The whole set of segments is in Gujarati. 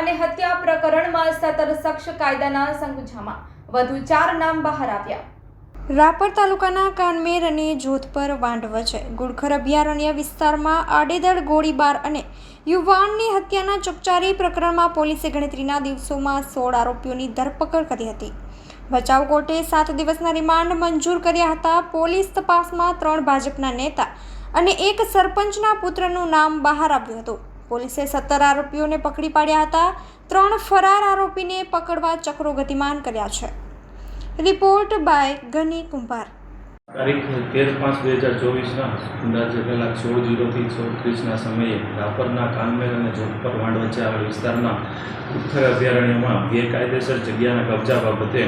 અને હત્યા પ્રકરણમાં સતર શખ્સ કાયદાના સંકુચામાં વધુ ચાર નામ બહાર આવ્યા. રાપર તાલુકાના કાનમેર અને જોધપર વાંઢ વચ્ચે ગુડખર અભયારણ્ય વિસ્તારમાં આડેધડ ગોળીબાર અને યુવાનની હત્યાના ચકચારી પ્રકરણમાં પોલીસે ગણતરીના દિવસોમાં સોળ આરોપીઓની ધરપકડ કરી હતી. બચાવ કોર્ટે સાત દિવસના રિમાન્ડ મંજૂર કર્યા હતા. પોલીસ તપાસમાં ત્રણ ભાજપના નેતા અને એક સરપંચના પુત્રનું નામ બહાર આવ્યું હતું. પોલીસે સત્તર આરોપીઓને પકડી પાડ્યા હતા. ત્રણ ફરાર આરોપીને પકડવા ચક્રો ગતિમાન કર્યા છે. રિપોર્ટ બાય ગની કુંભાર. તારીખ તેર પાંચ બે હજાર ચોવીસના અંદાજે કલાક સોળ જીરોથી સોળ ત્રીસના સમયે રાપરના કાનમેર અને જોધપર વાંડ વચ્ચે આવેલ વિસ્તારના ઉત્તર અભયારણ્યમાં ગેરકાયદેસર જગ્યાના કબજા બાબતે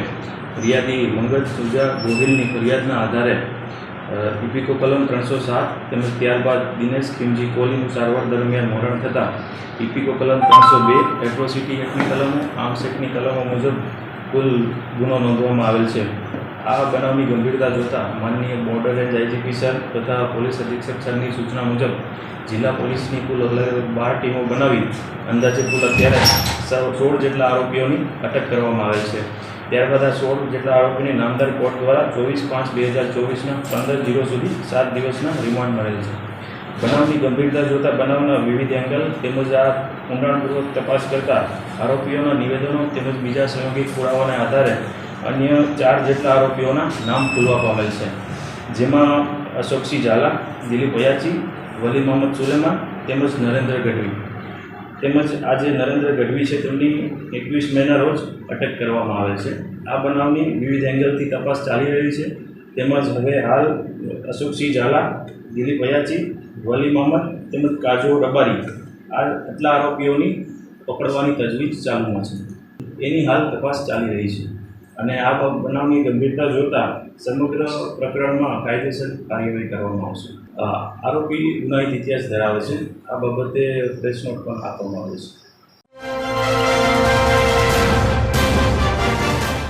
ફરિયાદી મંગજ સુજા ગોહિલની ફરિયાદના આધારે ઇપિકો કલમ ત્રણસો સાત તેમજ ત્યારબાદ દિનેશ ખીમજી કોહલીનું સારવાર દરમિયાન મરણ થતાં ઇપિકો કલમ ત્રણસો બે એટ્રોસિટી એક્ટની કલમો આર્મ્સ એક્ટની કલમો મુજબ કુલ ગુનો નોંધવામાં આવેલ છે. આ બનાવની ગંભીરતા જોતાં માનનીય બોર્ડર રેન્જ આઈજીપી સર તથા પોલીસ અધિક્ષક સરની સૂચના મુજબ જિલ્લા પોલીસની કુલ અલગ બાર ટીમો બનાવી અંદાજે કુલ અત્યારે સોળ જેટલા આરોપીઓની અટક કરવામાં આવેલ છે. ત્યારબાદ આ સોળ જેટલા આરોપીને નામદાર કોર્ટ દ્વારા ચોવીસ પાંચ બે હજાર ચોવીસના પંદર જીરો સુધી સાત દિવસના રિમાન્ડ મળેલ છે. બનાવની ગંભીરતા જોતા બનાવના વિવિધ એંગલ તેમજ આ ઊંડાણપૂર્વક તપાસ કરતા આરોપીઓના નિવેદનો તેમજ બીજા સહયોગી પુરાવાના આધારે અન્ય ચાર જેટલા આરોપીઓના નામ ખુલવા પામેલ છે. જેમાં અશોકસિંહ ઝાલા, દિલીપ અયાચી વલી મોહમ્મદ સુલેમાન તેમજ નરેન્દ્ર ગઢવી. તેમજ આ જે નરેન્દ્ર ગઢવી છે તેમની એકવીસ મેના રોજ અટક કરવામાં આવે છે. આ બનાવની વિવિધ એંગલથી તપાસ ચાલી રહી છે. તેમજ હવે હાલ અશોકસિંહ ઝાલા, દિલીપ અયાચી, વલી મોહમ્મદ તેમજ કાજો ડબારી આ આટલા આરોપીઓની પકડવાની તજવીજ ચાલુમાં છે. એની હાલ તપાસ ચાલી રહી છે. અને આ બનાવની ગંભીરતા જોતા સમગ્ર પ્રકરણમાં કાયદેસર કાર્યવાહી કરવામાં આવશે. આરોપી ગુનાહિત ઇતિહાસ ધરાવે છે. આ બાબતે પ્રેસ નોટ પણ આપવામાં આવે છે.